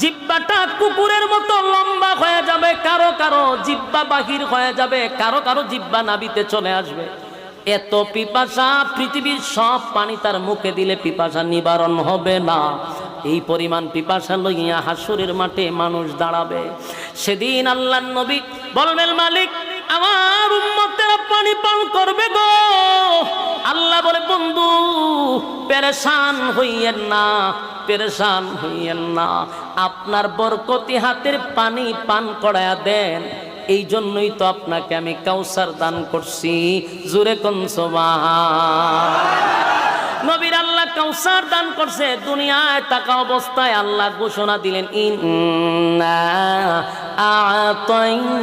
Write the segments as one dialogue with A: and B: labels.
A: জিব্বাটা কুকুরের মতো লম্বা হয়ে যাবে, কারও কারও জিব্বা বাহির হয়ে যাবে, কারও কারও জিব্বা নাবিতে চলে আসবে। এত পিপাসা পৃথিবীর সব পানি তার মুখে দিলে পিপাসা নিবারণ হবে না। এই পরিমাণ পিপাসা লইয়া হাসুরের মাঠে মানুষ দাঁড়াবে। সেদিন আল্লাহ নবী বলবেন, মালিক আমার উম্মতেরা পানি পান করবে গো। আল্লাহ বলে, বন্ধু, পেরেশান হইয়েন না, পেরেশান হইয়েন না। আপনার বরকতি হাতের পানি পান করায়া দেন। এই জন্যই তো আপনাকে আমি কাউসার দান করছি। জুরে কনসোবা নবীর আল্লাহ কাউসার দান করছে। দুনিয়ায় থাকা অবস্থায় আল্লাহ ঘোষণা দিলেন, ইন্না আতাইনাকাল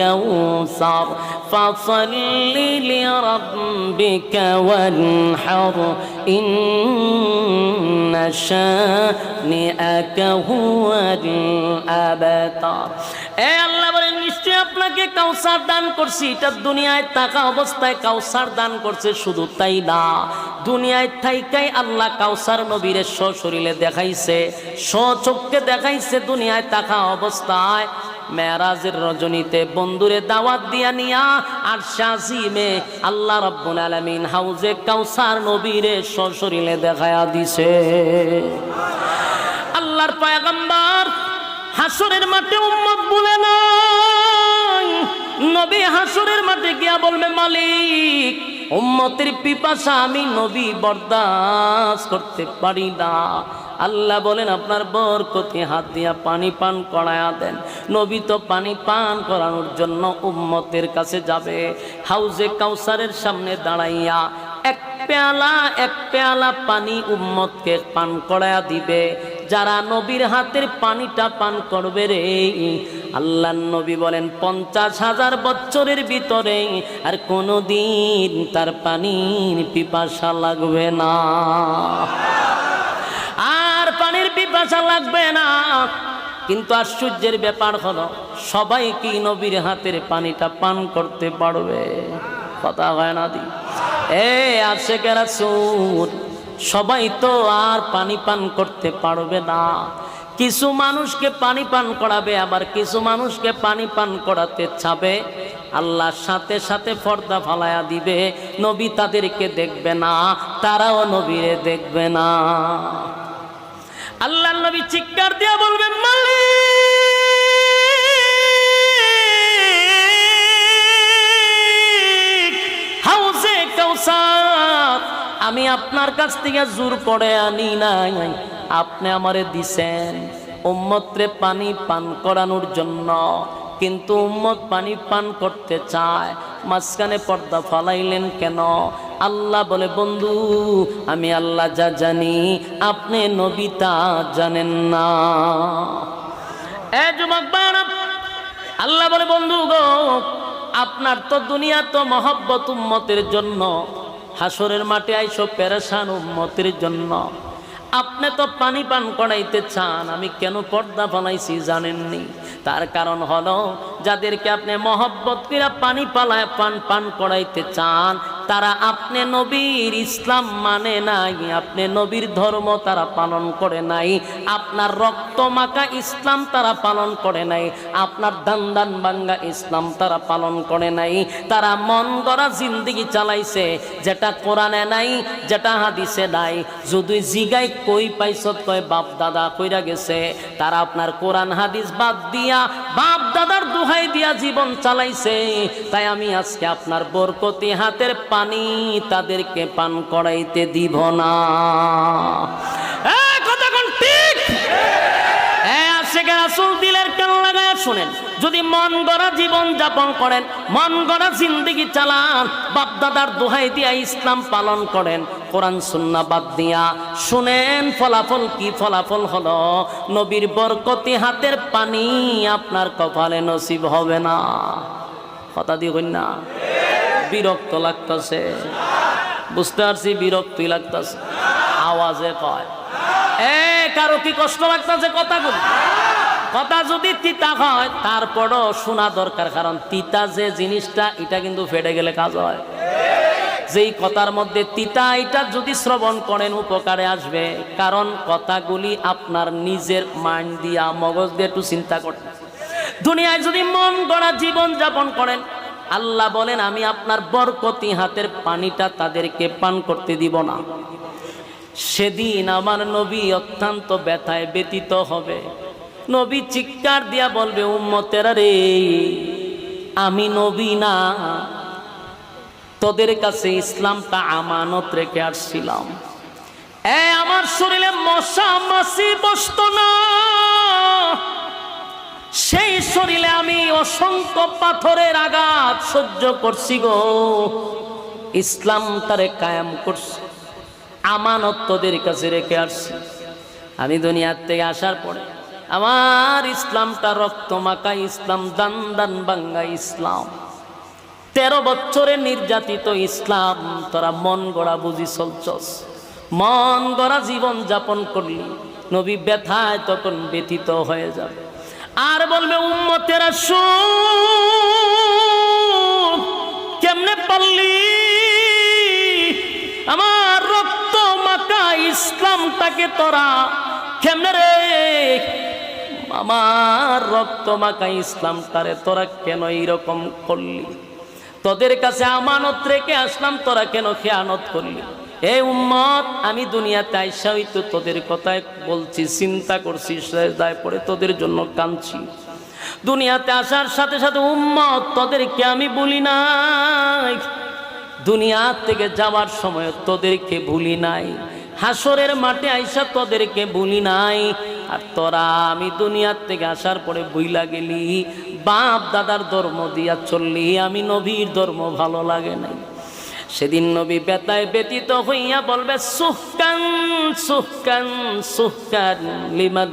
A: কাউসার ফাসাল্লি লিরাব্বিকা ওয়ানহার ইন্না শানিআকা হুয়াল আল্লাহ নিশ্চয়ই আপনাকে কাউসার দান করছি, এটা দুনিয়ায় থাকা অবস্থায় কাউসার দান করছে শুধু তাই না। দুনিয়ায় থাইকাই আল্লাহ কাউসার নবীরে সশরীরে দেখাইছে স্বচক্ষে দেখাইছে দুনিয়ায় থাকা অবস্থায়। মেরাজের রজনীতে বন্ধুরে দাওয়াত দিয়া নিয়া আর শাসিমে আল্লাহ রব্বুল আলামিন হাউজে কাউসার নবীরে সশরীরে দেখায়া দিছে। আল্লাহর পয়গম্বর হাসরের মাঠে উম্মত বলে নাই নবী হাসরের মাঠে গিয়া বলবে, মালিক, উম্মতের পিপাসা আমি নবী বরদাস্ত করতে পারি না। আল্লাহ বলেন, আপনার বর বরকতি হাত দিয়া পানি পান করায়া দেন। নবী তো পানি পান করানোর জন্য উম্মতের কাছে যাবে। হাউজে কাউসারের সামনে দাঁড়াইয়া এক পেয়ালা এক পেয়ালা পানি উম্মতকে পান করায়া দিবে। যারা নবীর হাতের পানিটা পান করবে রে। আল্লাহ নবী বলেন, পঞ্চাশ হাজার বছরের ভিতরে আর কোনো দিন তার পানির পিপাসা লাগবে না। আর পানির পিপাসা লাগবে না। কিন্তু আশ্চর্যের ব্যাপার হলো, সবাই কি নবীর হাতের পানিটা পান করতে পারবে? কথা হয় না দি। এ আসে কেরা সুর সবাই তো আর পানি পান করতে পারবে না। কিছু মানুষকে পানি পান করাবে, আবার কিছু মানুষকে পানি পান করাতে চাবে। আল্লাহর সাথে সাথে পর্দা ফালায়া দিবে, নবী তাদেরকে দেখবে না, তারাও নবীরে দেখবে না। আল্লাহ নবী চিৎকার দিয়া বলবেন, মালিক! আমি আপনার কাছ থেকে জোর করে আনি নাই। আপনি আমারে দিছেন। উম্মতরে পানি পান করানোর জন্য। কিন্তু উম্মত পানি পান করতে চায়। মাঝখানে পর্দা ফালাইলেন কেন? আল্লাহ বলে, বন্ধু, আমি আল্লাহ যা জানি, আপনি নবিতা জানেন না। এ আল্লাহ বলে, বন্ধু গো, আপনার তো দুনিয়া তো মহব্বত উম্মতের জন্য। হাসরের মাঠে আইসো পেরেশান উম্মতের জন্য। আপনি তো পানি পান করাইতে চান, আমি কেন পর্দা বানাইছি জানেননি? তার কারণ হলো, যাদেরকে আপনি মহব্বত করে পানি পালায় পান পান করাইতে চান তারা আপনি নবীর ইসলাম মানে নাই, আপনি নবীর ধর্ম তারা পালন করে নাই, আপনার রক্ত মাখা ইসলাম তারা পালন করে নাই, আপনার দান দান বাঙ্গা ইসলাম তারা পালন করে নাই, তারা মন গড়া জিন্দিগি চালাইছে, যেটা কোরআনে নাই, যেটা হাদিসে নাই, যদি জিগাই কই পাইছত কয়, বাপ দাদা কইরা গেছে, তারা আপনার কোরআন হাদিস বাদ দিয়া বাপ দাদার দুহাই দিয়া জীবন চালাইছে। তাই আমি আজকে আপনার বরকতি হাতের পানি তাদেরকে পান করাইতে দিব না। আশেখের আসল দিলের কেন লাগায় শুনেন। যদি মন গড়া জীবন যাপন করেন, মন গড়া জিন্দগি চালান, বাপদাদার দোহাই দিয়া ইসলাম পালন করেন, কোরআন সুন্না বাদ দিয়া শুনেন, ফলাফল কি ফলাফল হলো? নবীর বরকতি হাতের পানি আপনার কপালে নসিব হবে না। কথা দিয়ে না? বিরক্ত লাগতেছে। বুঝতে পারছি বিরক্তই লাগতেছে। আওয়াজে কয়। এ, কারও কি কষ্ট লাগতেছে? কথাগুলো কথা যদি তিতা হয়, তারপরও শোনা দরকার, কারণ তিতা যে জিনিসটা, এটা কিন্তু ফেটে গেলে কাজ হয়। যেই কথার মধ্যে তিতা, এটা যদি শ্রবণ করেন, উপকারে আসবে। কারণ কথাগুলি আপনার নিজের মাইন্ড দিয়া, মগজ দিয়ে একটু চিন্তা করতে দুনিয়ায় যদি মন গড়া জীবন যাপন করেন, আল্লাহ বলেন, আমি আপনার বরকতি হাতের পানিটা তাদেরকে পান করতে দিব না। সেদিন আমার নবী অত্যন্ত ব্যথায় ব্যতীত হবে। নবী চিৎকার দিয়া বলবে, উম্মতেরা রে, আমি নবী না। তোদের কাছে ইসলামটা আমানত রেখে আসছিলাম। এ, আমার শরীরে মশা মাসি বসত না। সেই শরীরে আমি অসংখ্য পাথরের আঘাত সহ্য করছি গো। ইসলাম তারে কায়াম করছি, আমানত তোদের কাছে রেখে আসছি। আমি দুনিয়ার থেকে আসার পরে আমার ইসলামটা রক্ত মাকা ইসলাম, দান দান বাঙ্গা ইসলাম। তেরো বছরে নির্যাতিত ইসলাম, তোরা মন গড়া বুঝি চলছস। মন গড়া জীবন যাপন করলি, নবী ব্যথায় তখন ব্যথিত হয়ে যাবে। আর বলবে, উম্মতেরা শুন কেমনে পারলি? আমার রক্ত মাকা ইসলামটাকে তোরা কেমনে রে আমার রক্ত মাকা ইসলামটারে তোরা কেন এইরকম করলি? তোদের কাছে আমানত রেখে আসলাম, তোরা কেন খেয়ানত করলি? এই উম্মত, আমি দুনিয়াতে আইসা হইতো তোদের কথায় বলছি, চিন্তা করছি দায় পড়ে তোদের জন্য কাঁদছি। দুনিয়াতে আসার সাথে সাথে উম্মত, তোদেরকে আমি বলি নাই। দুনিয়া থেকে যাওয়ার সময় তোদেরকে ভুলি নাই। হাসরের মাঠে আইসা তোদেরকে ভুলি নাই। আর তোরা আমি দুনিয়ার থেকে আসার পরে বইলা গেলি, বাপ দাদার ধর্ম দিয়া চললি, আমি নবীর ধর্ম ভালো লাগে নাই। সেদিন নবী বেতায় ব্যতীত হইয়া বলবে, সুহকান সুহকান সুহকান লিমান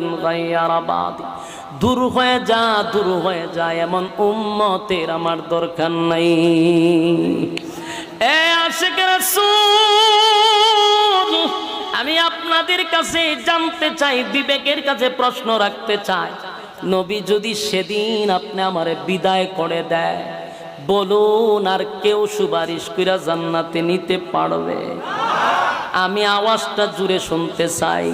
A: দূর হয়ে যা, দূর হয়ে যা, এমন উম্মতের আমার দরকার নাই। এ আশেকের রাসূল আমি আপনাদের কাছে জানতে চাই, বিবেকের কাছে প্রশ্ন রাখতে চাই। নবী যদি সেদিন আপনি আমারে বিদায় করে দেয়, বলুন আর কেউ সুপারিশ কইরা জান্নাতে নিতে পারবে? আমি আওয়াজটা জুড়ে শুনতে চাই।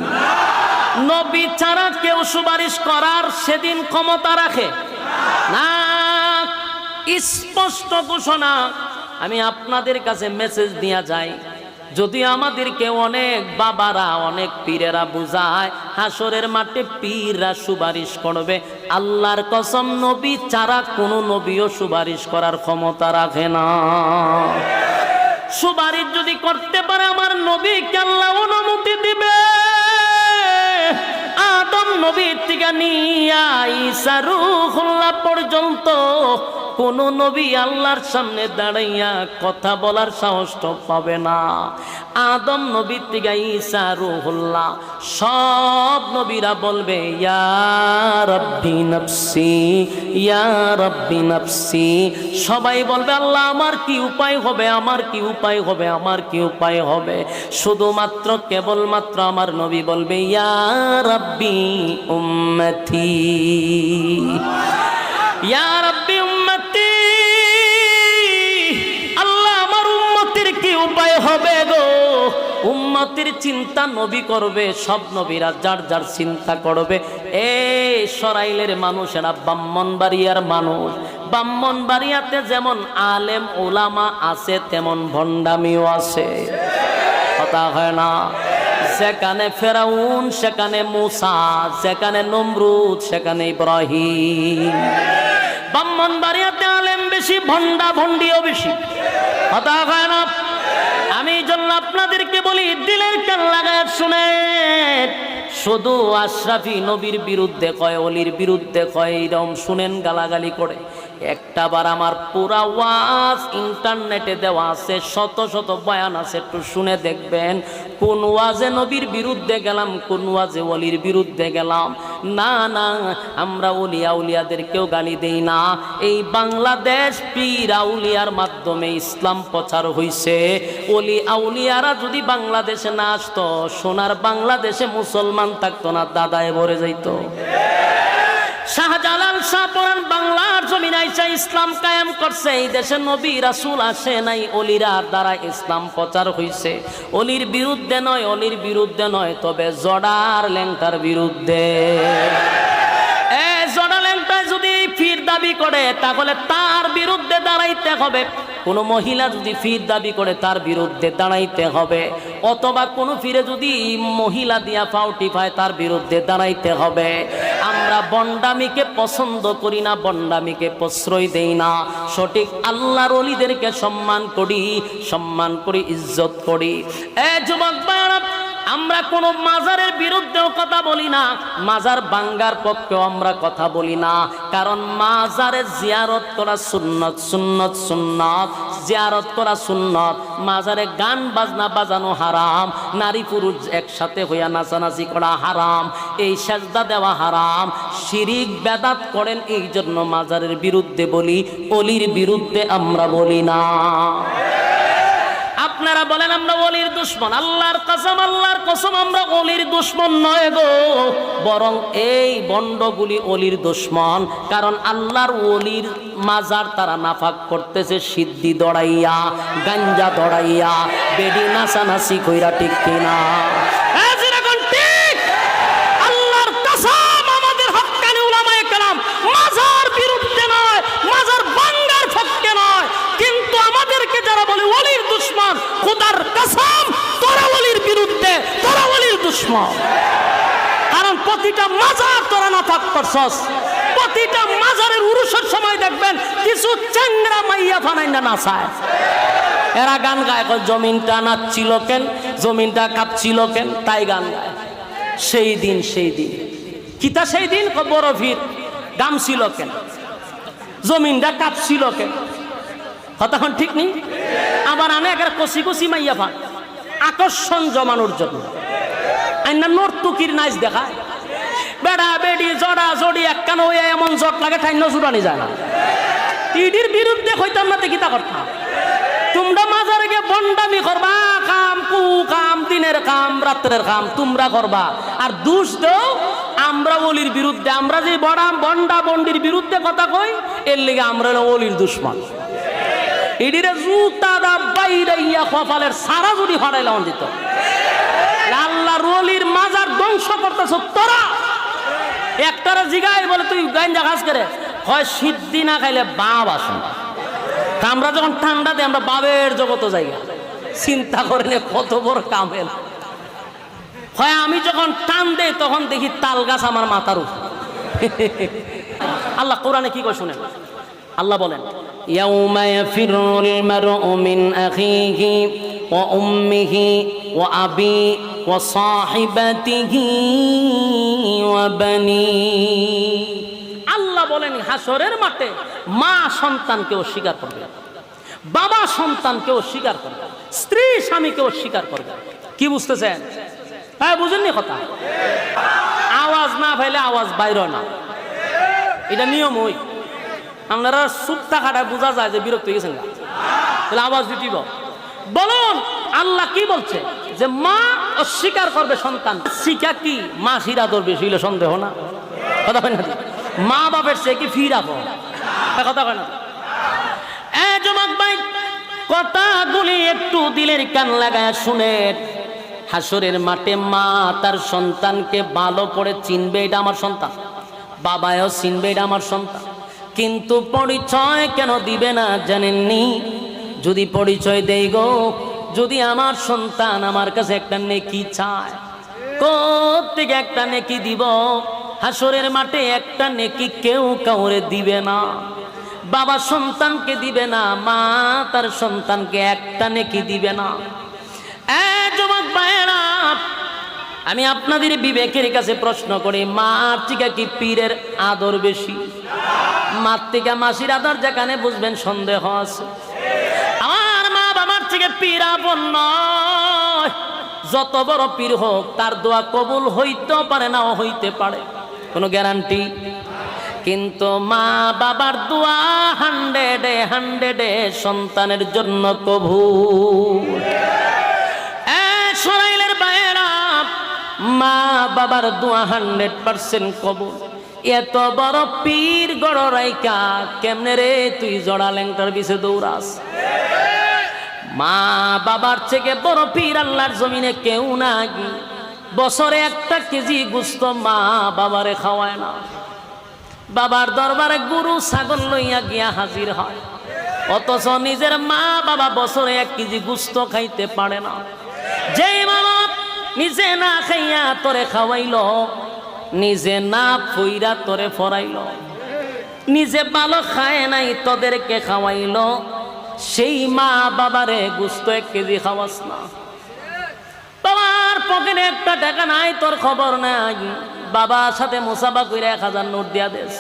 A: নবী ছাড়া কেউ সুপারিশ করার সেদিন ক্ষমতা রাখে? না। স্পষ্ট ঘোষণা, আমি আপনাদের কাছে মেসেজ দিয়া যাই। যদি আমাদেরকে অনেক বাবারা, অনেক পীরেরা বুঝায়, হাসরের মাঠে পীররা সুপারিশ করবে, আল্লাহর কসম নবী চারা কোনো নবীও সুপারিশ করার ক্ষমতা রাখে না। সুপারিশ যদি করতে পারে আমার নবীকে আল্লাহ অনুমতি দিবে। আদম নবীর থেকে নিয়া ঈসা রুহুল্লাহ পর্যন্ত কোন নবী আল্লাহর সামনে দাঁড়াইয়া কথা বলার সাহস পাবে না। আদম নবীর থেকে ঈসা রুহুল্লাহ সব নবীরা বলবে, ইয়া রব্বি নফসি, ইয়া রব্বি নফসি। সবাই বলবে, আল্লাহ, আমার কি উপায় হবে? আমার কি উপায় হবে? আমার কি উপায় হবে? শুধুমাত্র কেবলমাত্র আমার নবী বলবে, ইয়া রব্বি ইয়া রব্বি উম্মতি, আল্লাহ আমার উম্মতির কি উপায় হবে গো? উম্মতির চিন্তা নবী করবে, সব নবীরা যার যার চিন্তা করবে। এ সরাইলের মানুষ মানুষেরা ব্রাহ্মণবাড়িয়ার মানুষ। ব্রাহ্মণবাড়িয়াতে যেমন আলেম ওলামা আছে, তেমন ভণ্ডামিও আছে। কথা হয় না। যেখানে ফেরাউন, সেখানে মুসা, সেখানে নমরুদ, সেখানে ইব্রাহিম। ব্রাহ্মণ বাড়িয়াতে আলেম বেশি, ভণ্ডা ভণ্ডিও বেশি। কথা হয় না? আমি জন্য আপনাদেরকে বলি, দিলের কান লাগায় শুনে শুধু আশরাফি নবীর বিরুদ্ধে কয়, অলির বিরুদ্ধে কয় এইরকম শুনেন গালাগালি করে। একটা বার আমার পুরা ওয়াজ ইন্টারনেটে দেওয়া আছে, শত শত বয়ান আছে, একটু শুনে দেখবেন। কোন ওয়াজে নবীর বিরুদ্ধে গেলাম, কোন ওয়াজে অলির বিরুদ্ধে গেলাম। না না, আমরা উলিয়া উলিয়াদেরকেও গালি দেই না। এই বাংলাদেশ পীর আউলিয়ার মাধ্যমে ইসলাম প্রচার হইছে। অলি আউলিয়ারা যদি বাংলাদেশে না আসতো, সোনার বাংলাদেশে মুসলমান থাকতো না, দাদায় ভরে যাইতো। শাহজালাল শাহ শাহপরান বাংলার জমিন আইসা ইসলাম কায়েম করছে। এই দেশে নবী, রাসুল আসে নাই অলিরার দ্বারা ইসলাম প্রচার হইছে। অলির বিরুদ্ধে নয়, অলির বিরুদ্ধে নয়, তবে জড়ার লেংটার বিরুদ্ধে। দাবি করে তাহলে তার বিরুদ্ধে দাঁড়াইতে হবে। কোনো মহিলা যদি ফির দাবি করে তার বিরুদ্ধে দাঁড়াইতে হবে। অথবা কোনো ফিরে যদি মহিলা দিয়া ফাউটি পায় তার বিরুদ্ধে দাঁড়াইতে হবে। আমরা বন্ডামিকে পছন্দ করি না বন্ডামিকে প্রশ্রয় দেই না। সঠিক আল্লাহর অলিদেরকে সম্মান করি সম্মান করি ইজ্জত করি। এ যুবক ভাইয়েরা, আমরা কোনো মাজারের বিরুদ্ধেও কথা বলি না। মাজার বাঙ্গার পক্ষেও আমরা কথা বলি না। কারণ মাজারে জিয়ারত করা সুন্নত সুন্নত সুন্নত, জিয়ারত করা সুন্নত। মাজারে গান বাজনা বাজানো হারাম, নারী পুরুষ একসাথে হইয়া নাচানাচি করা হারাম, এই সাজদা দেওয়া হারাম। শিরিক, বেদাত করেন এই জন্য মাজারের বিরুদ্ধে বলি, অলির বিরুদ্ধে আমরা বলি না। আপনারা বলেন, আমরা অলির দুশ্মন। আল্লাহর কসম আল্লাহর কসম, আমরা অলির দুশ্মন নয় গো। বরং এই বন্ডগুলি অলির দুশ্মন, কারণ আল্লাহর অলির মাজার তারা নাফাক করতেছে সিদ্ধি দড়াইয়া, গাঞ্জা দড়াইয়া, বেডি নাচানাচি কইরা ঠিক কিনা এ যেরকম ঠিক আল্লাহর কসম আমাদের হক্কানি উলামায়ে কেরাম মাজার বিরুদ্ধে নয় মাজার বাঙ্গার পক্ষে নয় কিন্তু আমাদেরকে যারা বলে ওলির দুশ্মন খোদার কসম তোরা ওলির বিরুদ্ধে তোরা ওলির কারণ প্রতিটা মাজার তোরা না প্রতিটা মাজারের উরুষের সময় দেখবেন কিছু চ্যাংরা মাইয়া না এরা গান গায় জমিনটা নাচছিল কেন? জমিনটা কাঁপছিল কেন? তাই গান গায়। সেই দিন সেই দিন। কিতা সেই দিন? বড় ভিড়। গাম ছিল কেন? জমিনটা কাঁপছিল কেন? কতক্ষণ ঠিক নেই? আবার আনে একের কষি কষি মাইয়া ফান আকর্ষণ জমানোর জন্য। আইনা নর্তুকির নাচ দেখায় বেড়া, বেড়ি, জড়া, জড়ি, একখান হয়ে এমন জট লাগে ঠাইন্য জুড়ানি যায় না। ইডির বিরুদ্ধে হইতাম না দেখিতা করতাম তোমরা মাজারে গিয়ে বন্ডামি করবা, কাম কু, কাম, দিনের কাম, রাত্রের কাম, তোমরা করবা। আর দুষ দেও, আমরা অলির বিরুদ্ধে, আমরা যে বড়াম বন্ডা, বন্ডির বিরুদ্ধে কথা কই, এর লেগে আমরা অলির দুশ্মন। ইডিরে জুতা দা বাইরে ইয়া কপালের সারা যদি হরাইলাম দিত আল্লাহ অলির মাজার ধ্বংস করতেছ তোরা? একটা জিগায় বলে, তুই গাঞ্জা খাস করে হয় সিদ্ধি না খাইলে বাপ আসুন আমরা যখন ঠান্ডা দিই, আমরা বাবের জগত জায়গা চিন্তা করেন কত বড় কামেল। হয় আমি যখন টান দে তখন দেখি তাল গাছ আমার মাথার উপর। আল্লাহ কোরআনে কি করে শুনেন? আল্লাহ বলেন, ইয়াউমা ইয়াফিরুল মারউ অমিন আখিহি। وأمه وأبيه وصاحبته وبنيه আল্লাহ বলেন হাসরের মাঠে মা সন্তানকে অস্বীকার করবে বাবা সন্তানকে অস্বীকার করবে স্ত্রী স্বামীকে অস্বীকার করবে কি বুঝতেছেন হ্যাঁ বুঝেননি কথা আওয়াজ না ফেলে আওয়াজ বাইর হয় না এটা নিয়ম ওই আপনারা চুপ থাকাটায় বোঝা যায় যে বিরক্ত হয়ে গেছেন না তাহলে আওয়াজ দিটিব বলুন, আল্লাহ কি বলছে? যে মা অস্বীকার করবে সন্তান। শিখা কি? মা শিরা ধরবে শুইলে সন্দেহ না? কথা হয় না মা বাপের সে কি ফিরা কথা হয় না এ যুবক ভাই, কথাগুলি একটু দিলের কান লাগায় শুনেন হাসরের মাঠে মা তার সন্তানকে ভালো করে চিনবে, এটা আমার সন্তান। বাবাও চিনবে, এটা আমার সন্তান। কিন্তু পরিচয় কেন দিবে না জানেননি? যদি পরিচয় দেই গো, যদি আমার সন্তান আমার কাছে একটা নেকি চায় কোথেকে একটা নেকি দিব? হাসরের মাঠে একটা নেকি কেউ কাউরে দিবে না। বাবা সন্তানকে দিবে না, মা তার সন্তানকে একটা নেকি দিবে না। যুবক ভাইয়েরা, আমি আপনাদের বিবেকের কাছে প্রশ্ন করি, মার থেকে কি পীরের আদর বেশি? মার থেকে মাসির আদর যেখানে বুঝবেন সন্দেহ আছে। থেকে পীর আপন নয়। যত বড় পীর হোক, তার দোয়া কবুল হইতেও পারে, নাও হইতে পারে। কোনো গ্যারান্টি? কিন্তু মা বাবার দোয়া হান্ড্রেডে হান্ড্রেডে সন্তানের জন্য কবুল। সরাইলের বাইরা মা বাবার দোয়া হান্ড্রেড পার্সেন্ট কবুল। এত বড় পীর গড় রাইকা, কেমনে রে তুই জড়া ল্যাংটার পিছে দৌড়াস? মা বাবার থেকে বড় পীর আল্লাহর জমিনে কেউ নাই। বছরে একটা কেজি গুস্ত মা বাবারে খাওয়ায় না। বাবার দরবারে গুরু, ছাগল লইয়া গিয়া হাজির হয়। অথচ নিজের মা বাবা বছরে এক কেজি গুস্ত খাইতে পারে না। যে মা বাপ নিজে না খাইয়া তোরে খাওয়াইল, নিজে না ফুইরা তোরে ফরাইল। নিজে ভালো খায় নাই, তোদেরকে খাওয়াইল। সেই মা বাবারে গুস্ত এক কেজি খাওয়াস না। বাবার পকেটে একটা টাকা নাই, তোর খবর নাই। বাবার সাথে মুসাফা কইরা এক হাজার নোট দিয়া দেস।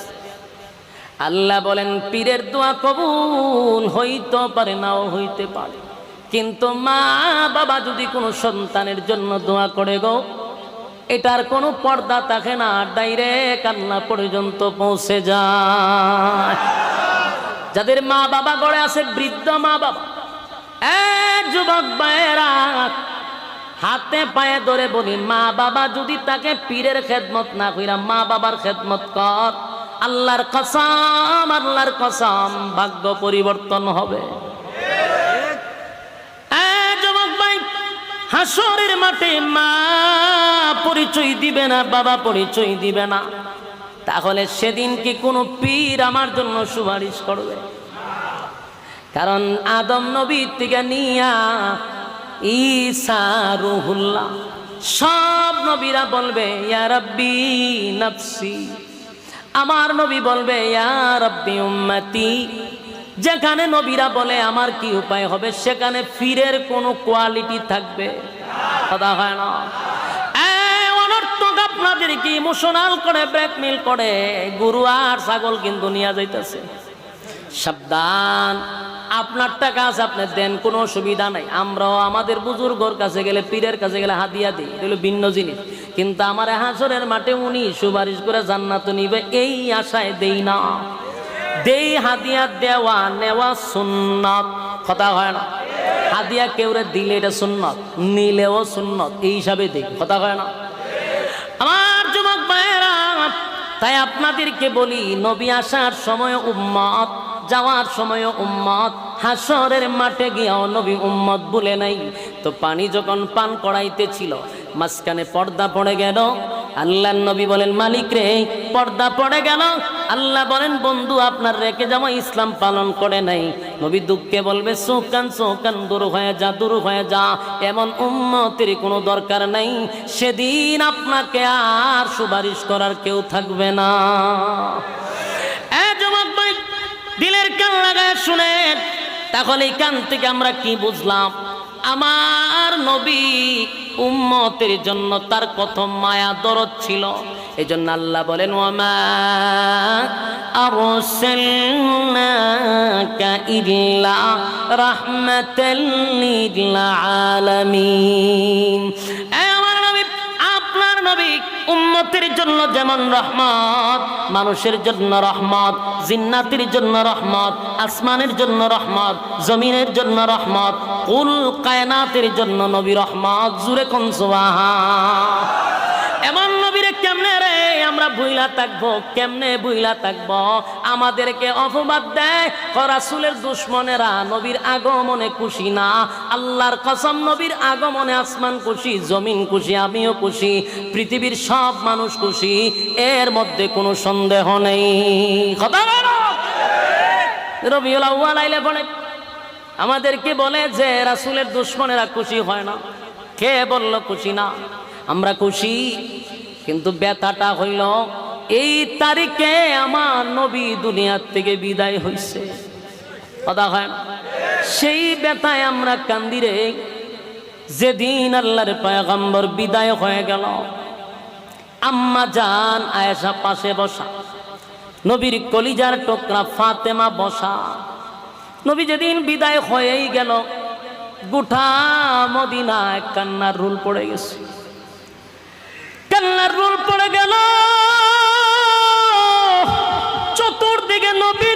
A: আল্লাহ বলেন, পীরের দোয়া কবুল হইতে পারে, নাও হইতে পারে। কিন্তু মা বাবা যদি কোনো সন্তানের জন্য দোয়া করে গো, এটার কোনো পর্দা থাকে না, ডাইরেক্ট আল্লাহ পর্যন্ত পৌঁছে যায়। যাদের মা বাবা গড়ে আছে বৃদ্ধ মা বাবা। যুবক হাতে পায়ে ধরে বলি, মা বাবা যদি তাকে পীরের খেদমত না কইরা মা বাবার খেদমত কর, আল্লাহর কসম আল্লাহর কসম ভাগ্য পরিবর্তন হবে। যুবক হাসরের মাঠে মা পরিচয় দিবে না, বাবা পরিচয় দিবে না। তাহলে সেদিন কি কোনো পীর আমার জন্য সুপারিশ করবে? কারণ আদম নবীর থেকে নিয়া ঈসা রুহুল্লাহ, সব নবীরা বলবে, ইয়া রাব্বি নফসি। আমার নবী বলবে, ইয়া রাব্বি উম্মতি। যেখানে নবীরা বলে, আমার কি উপায় হবে? সেখানে ফিরের কোনো কোয়ালিটি থাকবে। কথা হয় না। আপনাদেরকে ইমোশনাল করে ব্ল্যাকমেল করে? গরু আর ছাগল কিন্তু নিয়ে যাইতেছে। সাবধান। আপনার টাকা আছে, আপনি দেন, কোনো অসুবিধা নাই। আমরাও আমাদের বুজুর্গর কাছে গেলে, পীরের কাছে গেলে হাদিয়া দিই। এগুলো ভিন্ন জিনিস। কিন্তু আমার হাসরের মাঠে উনি সুপারিশ করে জান্নাত নিবে, এই আশায় দেই না। দেই হাদিয়া দেওয়া, নেওয়া সুন্নত। কথা হয় না। হাদিয়া কেউরে দিলে এটা সুন্নত, নিলেও সুন্নত। এই হিসাবে দেই। কথা হয় না। আমার যুবক ভাইয়েরা, তাই আপনাদেরকে বলি, নবী আসার সময় উম্মত, যাওয়ার সময় উম্মত, হাসরের মাঠে গিয়াও নবী উম্মত বলে নাই। তো পানি যখন পান করাইতেছিল, মাঝখানে পর্দা পড়ে গেল আল্লাহ নবী বলেন, মালিক রে, পর্দা পড়ে গেল। আল্লাহ বলেন, বন্ধু, আপনার রেখে যাওয়া ইসলাম পালন করে নাই। নবী দুঃখে বলবে সোকান সোকান দূর হয়ে যা, দূর হয়ে যা, এমন উন্নতির কোনো দরকার নাই। সেদিন আপনাকে আর সুপারিশ করার কেউ থাকবে না। দিলের কান লাগায় শুনেন, তাহলে কান থেকে আমরা কি বুঝলাম? আমার নবী উম্মতের জন্য তার কত মায়া দরদ ছিল। এই জন্য আল্লাহ বলেন ওমা আরসালনাকা উম্মতের জন্য যেমন রহমত, মানুষের জন্য রহমত, জিন্নাতের জন্য রহমত, আসমানের জন্য রহমত, জমিনের জন্য রহমত, কুল কায়নাতের জন্য নবী রহমত জুরে কনসুবাহা এমন নবীরে কেমনে রে? আমরা বুইলা থাকব, কেমনে বুইলা থাকব? আমাদেরকে অপবাদ দেয় রাসুলের দুশ্মনেরা নবীর আগমনে খুশি না। আল্লাহর কসম, নবীর আগমনে আসমান খুশি, জমিন খুশি, আমিও খুশি, পৃথিবীর সব মানুষ খুশি, এর মধ্যে কোনো সন্দেহ নেই। বলো, আমাদেরকে বলে যে রাসুলের দুশ্মনেরা খুশি হয় না। কে বলল খুশি না? আমরা খুশি। কিন্তু ব্যথাটা হইল, এই তারিখে আমার নবী দুনিয়ার থেকে বিদায় হইছে। কথা হয় সেই ব্যথায় আমরা কান্দিরে যেদিন আল্লাহর পয়গম্বর বিদায় হয়ে গেল, আম্মা জান আয়েশা পাশে বসা, নবীর কলিজার টোকরা ফাতেমা বসা। নবী যেদিন বিদায় হয়েই গেল, গোটা মদিনায় কান্নার রুল পড়ে গেছে। কান্নার রুল পড়ে গেল। চতুর্দিকে নবী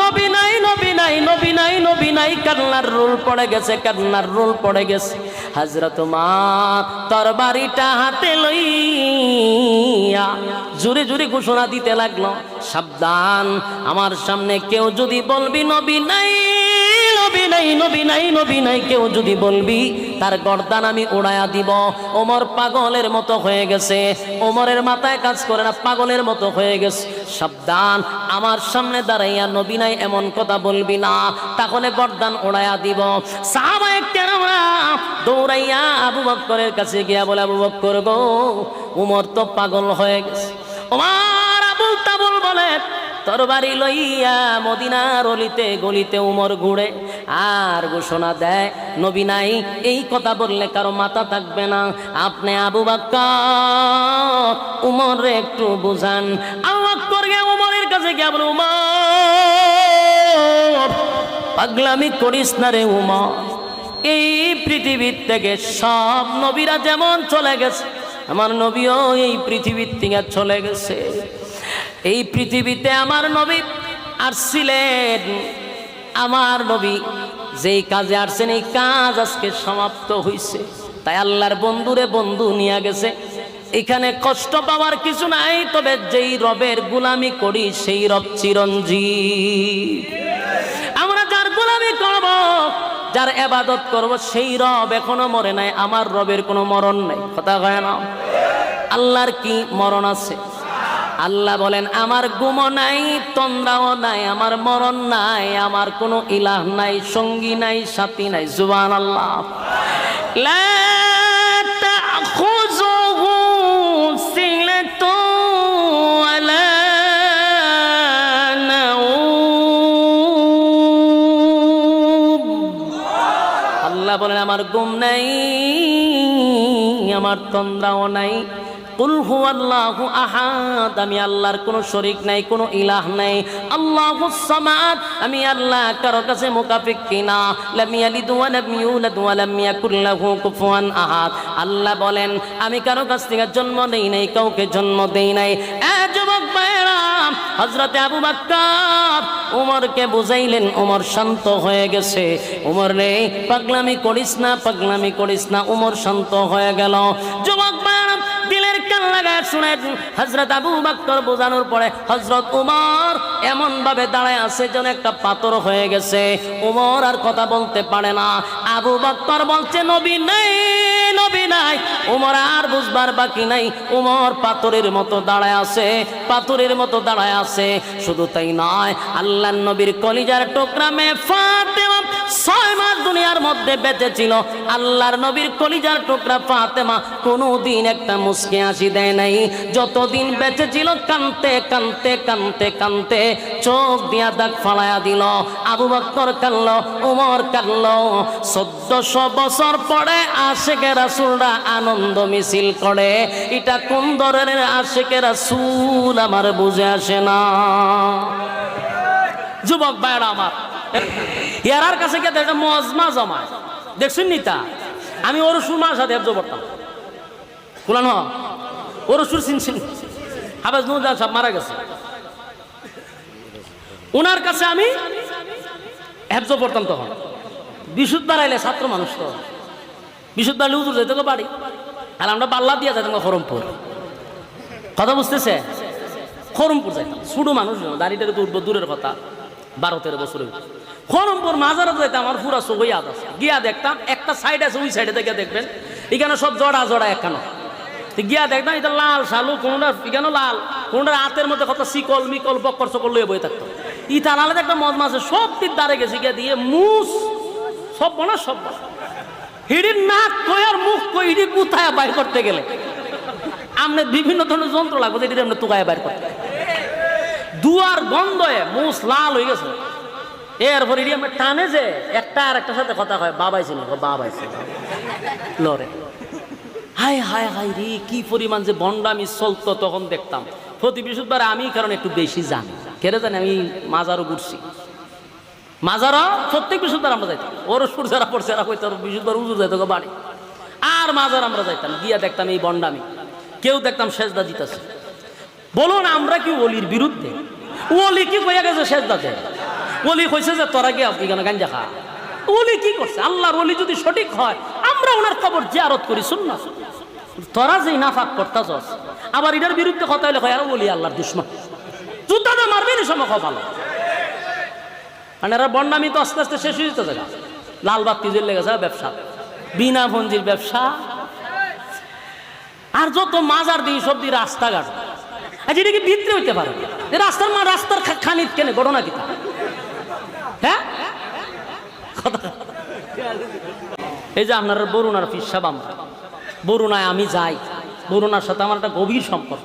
A: নবী নাই নবী নাই নবী নাই নবী নাই। কান্নার রোল পড়ে গেছে, কান্নার রোল পড়ে গেছে। হজরত মা তরবারিটা হাতে লইয়া জুড়ে জুড়ে ঘোষণা দিতে লাগল, সাবধান, আমার সামনে কেউ যদি বলবি নবী নাই। নাই, নবী নাই নবী নাই, কেউ যদি বলবি, তার গর্দান আমি উড়াইয়া দিব। ওমর পাগলের মতো হয়ে গেছে। ওমরের মাথায় কাজ করে না, পাগলের মতো হয়ে গেছে। সাবধান, আমার সামনে দাঁড়াইয়া নবী নাই এমন কথা বলবি না, তাহলে গর্দান উড়াইয়া দিব। সাহাবায়ে কেরামরা দৌড়াইয়া আবু বক্করের কাছে গিয়া বলে, আবু বক্কর গো উমর তো পাগল হয়ে গেছে। ওমর আবুল তাবুল বলে তরবারি লইয়া মদিনার অলিতে গলিতে উমর ঘুরে, আর ঘোষণা দেয়, নবী নাই, এই কথা বললে কারও মাথা থাকবে না। আপনি আবু বাক্কর উমর একটু বুঝান। আবু বাক্কর গিয়ে উমরের কাছে গিয়ে বলে, উমর, পাগলামি করিস না রে উমর। এই পৃথিবীর থেকে সব নবীরা যেমন চলে গেছে, আমার নবীও এই পৃথিবীর থেকে চলে গেছে। এই পৃথিবীতে আমার নবী আসছিলেন। আমার নবী যেই কাজে আসছেন, এই কাজ আজকে সমাপ্ত হইছে। তাই আল্লাহর বন্ধুরে বন্ধু নিয়ে গেছে। এখানে কষ্ট পাওয়ার কিছু নাই, তবে যেই রবের গুলামি করি, সেই রব চিরঞ্জীব। আমরা যার গোলামি করব, যার এবাদত করব, সেই রব এখনও মরে নাই। আমার রবের কোনো মরণ নাই। কথা কয় না? আল্লাহর কি মরণ আছে? আল্লাহ বলেন, আমার গুম নাই, তন্দ্রাও নাই, আমার মরণ নাই, আমার কোনো ইলাহ নাই, সঙ্গী নাই, সাথী নাই জুবান আল্লাহ আল্লাহ বলেন, আমার গুম নাই, আমার তন্দ্রাও নাই কুল হুয়াল্লাহু আহাদ, আমি আল্লাহর কোনো শরীক নাই, কোনো ইলাহ নাই। আল্লাহু সামাদ, আমি আল্লাহ কারও কাছে মুকাফিক কিনা। লাম ইয়ালিদ ওয়া লাম ইউলাদ ওয়া লাম ইয়াকুল লাহু কুফুয়ান আহাদ। আল্লাহ বলেন, আমি কারও কাছ থেকে জন্ম নেই নাই, কাউকে জন্ম দেই নাই। এ যুবক ভাইরা হযরতে আবু বকর উমরকে বুঝাইলেন, উমর শান্ত হয়ে গেছে। উমর রে, পাগলামি করিস না, পাগলামি করিস না, উমর শান্ত হয়ে গেল। যুবক ভাইরা কান লাগায় হজরত আবু বাক্কর বোঝানোর পরে হজরত উমর এমন ভাবে দাঁড়ায় আছে যেন একটা পাথর হয়ে গেছে। উমর আর কথা বলতে পারে না। আবু বলছে, নবী নবী নাই। উমর আর বুঝবার বাকি নাই। উমর পাথরের মতো দাঁড়ায় আছে, পাথরের মতো দাঁড়ায় আছে। শুধু তাই নয় আল্লাহ নবীর কলিজার টোকরা মে ফাতেমা ছয় মাস দুনিয়ার মধ্যে বেঁচে ছিল। আল্লাহর নবীর কলিজার টুকরা ফাতেমা কোনো দিন একটা মুসকে আসি দেয় নাই। যতদিন বেঁচে ছিল, কানতে কানতে কানতে কানতে চোখ দিয়া দাগ ফালায়া দিল। আবু বক্কর কানলো উমর কানলো চোদ্দশো বছর পরে আশেকে রাসুলরা আনন্দ মিছিল করে। এটা কোন ধরনের আশেকে রাসুল আমার বুঝে আসে না। যুবক ভাইরা আমার ইয়ারার কাছে গিয়ে একটা মজমা জমায়। দেখছেন নি তা? আমি ওর সুর মার সাথে হেফজ করতাম। কুলানো ওর সুর চিনছেন হাফেজ নুজান সব মারা গেছে। ওনার কাছে আমি হেফজ পড়তাম তখন। বিশুদ্ধ আইলে ছাত্র মানুষ তো। বিশুদ্ধ আইলে উজুর যেতে তো বাড়ি আর আমরা পাল্লা দিয়ে যেতাম খরমপুর কথা বুঝতেছে? খরমপুর যাইতাম। ছোটো মানুষ দাঁড়িয়ে তো উঠবো দূরের কথা। বারো তেরো বছরে খরমপুর মাজারে যাইতে আমার পুরা চোখ ইয়াদ আছে। গিয়া দেখতাম, একটা সাইড আছে, ওই সাইডে থেকে দেখবেন, এখানে সব জড়া জড়া একখানো। গিয়া দেখতাম, এটা লাল শালু কোনটা এখানে লাল কোনটা হাতের মধ্যে কত শিকল, মিকল, বক্কর সকল লয়ে বই থাকতো। ইটা আলাদা একটা মদ মাছে সব দিক দাঁড়ে গেছে, গিয়া দিয়ে মুস, সব বনা সব বনা। হিড়ির নাক কই আর মুখ কই, হিড়ি কোথায় বাইর করতে গেলে? আমনে বিভিন্ন ধরনের যন্ত্র লাগবে যেটি আমরা তুকায় বাইর করতে। দুয়ার গন্ধয়ে মুস লাল হয়ে গেছে। এরপরে এটি আমরা টানে যে একটা আর একটার সাথে কথা হয় বাবাই ছিল বাবাই ছিল লরে হায় হায় হায় রে, কি পরিমাণ যে বন্ডামি চলতো তখন দেখতাম। প্রতি বৃহস্পতিবার আমি কারণ একটু বেশি জানি। কেটে জানি, আমি মাজারও ঘুরছি। মাজারও প্রত্যেক বৃহস্পতিবার আমরা যাইতাম। ওর সুর যারা পড়ছে, এরা কইতো, বৃহস্পতিবার উজুর যাইতো বাড়ি। আর মাজার আমরা যাইতাম, গিয়া দেখতাম এই বন্ডামি। কেউ দেখতাম শেষদা জিতাছে বলুন, আমরা কি ওলির বিরুদ্ধে? ওলি কি কইয়া গেছে শেষদাতে ওলি কইছে যে, তোরা কি এখানে গাঞ্জা খা? ওলি কি করছে? আল্লাহর ওলি যদি সঠিক হয়, আমরা ওনার কবর জিয়ারত করি শুন না তোরা যে নাফাক করতাছস, আবার এটার বিরুদ্ধে কথা হলে কয়, আরও বলি আল্লাহর দুশ্মন। জুতাতে মারবে নি সময় কপালো। মানে এরা বন্যামি তো আস্তে আস্তে শেষ হয়ে যেতে থাকে। লাল বাতি জ্বলে গেছে ব্যবসা। বিনা ভঞ্জির ব্যবসা। আর যত মাজার দিই, সব দিই রাস্তাঘাট। আচ্ছা এটা কি ভিতরে হইতে পারে? রাস্তার মা রাস্তার খানিত কেনে, ঘটনা কি? হ্যাঁ? এই যে আপনার বরুণার ফিসাব আমরা। বরুণায় আমি যাই। বরুণার সাথে আমার একটা গভীর সম্পর্ক।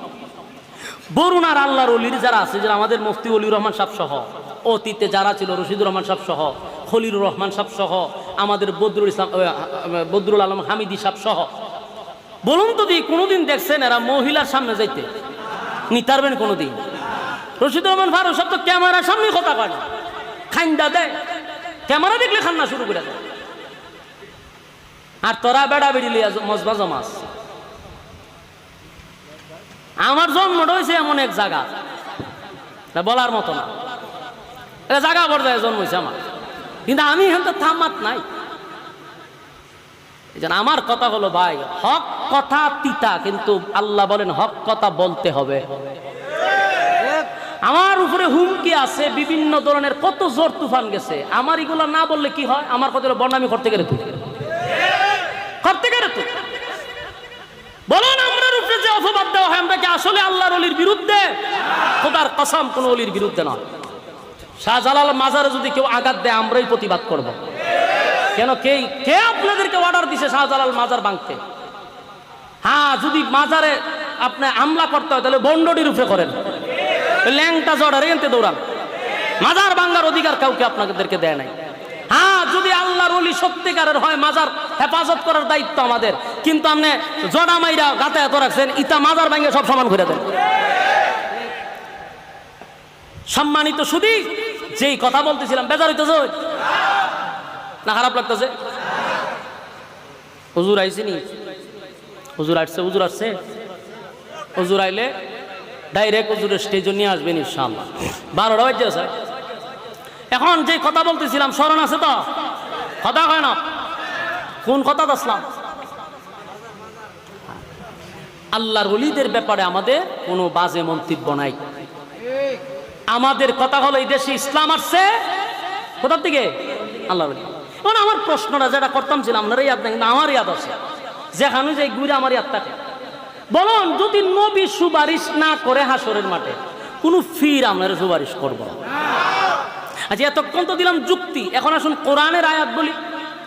A: বরুণার আল্লাহর অলির যারা আছে, যারা আমাদের মুফতি অলির রহমান সাহ সহ, অতীতে যারা ছিল, রশিদুর রহমান সাহ সহ, খলিলুর রহমান সাহ সহ, আমাদের বদরুল ইসলাম বদরুল আলম হামিদি সাহ সহ, বলুন তো দি কোনোদিন দেখছেন এরা মহিলার সামনে যাইতে? নিতারবেন কোনোদিন? রশিদুর রহমান ফারুক সব তো ক্যামেরার সামনে কথা কয় খাইন্দা দেয় ক্যামেরা দেখলে খান্না শুরু করে দেয় আর তোরা বেড়া বেড়ি লিয়া মজবা জমাস। আমার জন্মটা হয়েছে এমন এক জায়গা। বলার মতো না। জায়গা পর্যায়ে জন্ম হয়েছে আমার। কিন্তু আমি এখান তো থামাত নাই। আমার কথা হলো, ভাই, হক কথা তিতা, কিন্তু আল্লাহ বলেন, হক কথা বলতে হবে। আমার উপরে হুমকি আছে, বিভিন্ন ধরনের কত জোর তুফান গেছে। আমার এগুলো না বললে কি হয়? আমার কত বর্ণামি করতে গেলে তুই। করতে গেলে তুই। বলুন আমরার উপরে যে অপবাদ দেওয়া হয়, আমরা কি আসলে আল্লাহর অলির বিরুদ্ধে? খোদার কসম, কোন অলির বিরুদ্ধে নয়। শাহজালাল মাজারে যদি কেউ আঘাত দেয়, আমরাই প্রতিবাদ করব। কেন কে কে আপনাদেরকে অর্ডার দিছে শাহজালাল মাজার ভাঙতে হ্যাঁ যদি মাজারে আপনি হামলা করতে হয়, তাহলে বন্ডডির উপরে করেন। ল্যাংটা জড়ারে এনতে দৌড়ান। মাজার ভাঙ্গার অধিকার কাউকে আপনাদেরকে দেয় নাই। হ্যাঁ যদি আল্লাহর অলি সত্যিকারের হয়, মাজার হেফাজত করার দায়িত্ব আমাদের। কিন্তু আপনি জড়া মাইরা গাতে এত রাখছেন ইতা মাজার ভাঙ্গে সব সমান করে দেন। সম্মানিত সুদী, যেই কথা বলতেছিলাম, বেজার হইতেছে না, খারাপ লাগতেছে। হুজুর আইসি নি? হুজুর আসছে হুজুর আসছে। হুজুর আইলে ডাইরেক্ট হুজুরের স্টেজে নিয়ে আসবেন ইনশাআল্লাহ। বারোটা বাজছে এখন যে কথা বলতেছিলাম, স্মরণ আছে তো? কথা হয় না? কোন কথা আসলাম আল্লাহর অলিদের ব্যাপারে আমাদের কোনো বাজে মন্তব্য নাই। আমাদের কথা হলো, এই দেশে ইসলাম আসছে। কোথার থেকে? আল্লাহ আমার প্রশ্নটা যেটা করতাম ছিল আপনারা ইয়াদ নেই কিন্তু আমার ইয়াদ আছে। যেখানে যে ঘুরে আমার ইয়াদ থাকে। বলুন, যদি নবী সুপারিশ না করে হাসরের মাঠে, কোনো ফির আপনারা সুপারিশ করব। আচ্ছা এতক্ষণ তো দিলাম যুক্তি। এখন আসুন কোরআনের আয়াত বলি।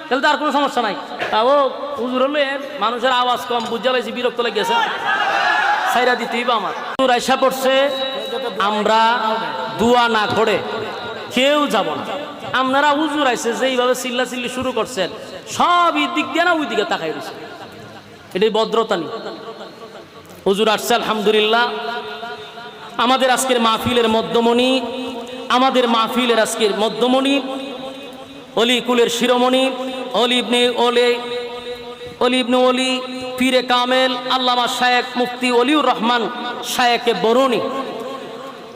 A: তাহলে তো আর কোনো সমস্যা নাই। তা ও হুজুর হলে মানুষের আওয়াজ কম বুঝতে পারছি বিরক্ত লেগেছে। সাইরা দিতেই বা আমার। আয়সা পড়ছে, আমরা দুয়া না করে কেউ যাব না। আপনারা হুজুর আইসে যেইভাবে চিল্লা চিল্লি শুরু করছেন সব দিক দিয়ে না ওই দিকে তাকাই রয়েছে। এটাই ভদ্রতা নেই হুজুর আসছে, আলহামদুলিল্লাহ। আমাদের আজকের মাহফিলের মধ্যমণি, আমাদের মাহফিলের আজকের মধ্যমণি, অলি কুলের শিরোমণি, অলি ইবনে ওলে, অলি ইবনে অলি পীরে কামেল, আল্লামা শায়েক মুফতি অলিউর রহমান শায়েকে বরুণী।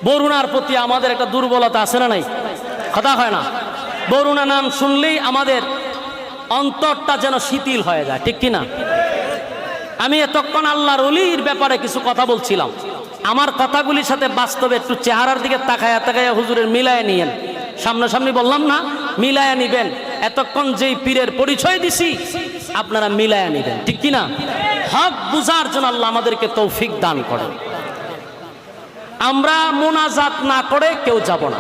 A: বরুণার প্রতি আমাদের একটা দুর্বলতা আছে না নাই? কথা হয় না। বরুণা নাম শুনলেই আমাদের অন্তরটা যেন শিথিল হয়ে যায়, ঠিক কিনা? আমি এতক্ষণ আল্লাহর অলির ব্যাপারে কিছু কথা বলছিলাম। আমার কথাগুলির সাথে বাস্তবে একটু চেহারার দিকে তাকায়া তাকায়া হুজুরের মিলায় নিয়েন। সামনাসামনি বললাম না, মিলায়া নিবেন। এতক্ষণ যেই পীরের পরিচয় দিছি, আপনারা মিলায়া নিবেন। ঠিক কিনা? হক বুঝার জন্য আল্লাহ আমাদেরকে তৌফিক দান করেন। আমরা মোনাজাত না করে কেউ যাব না।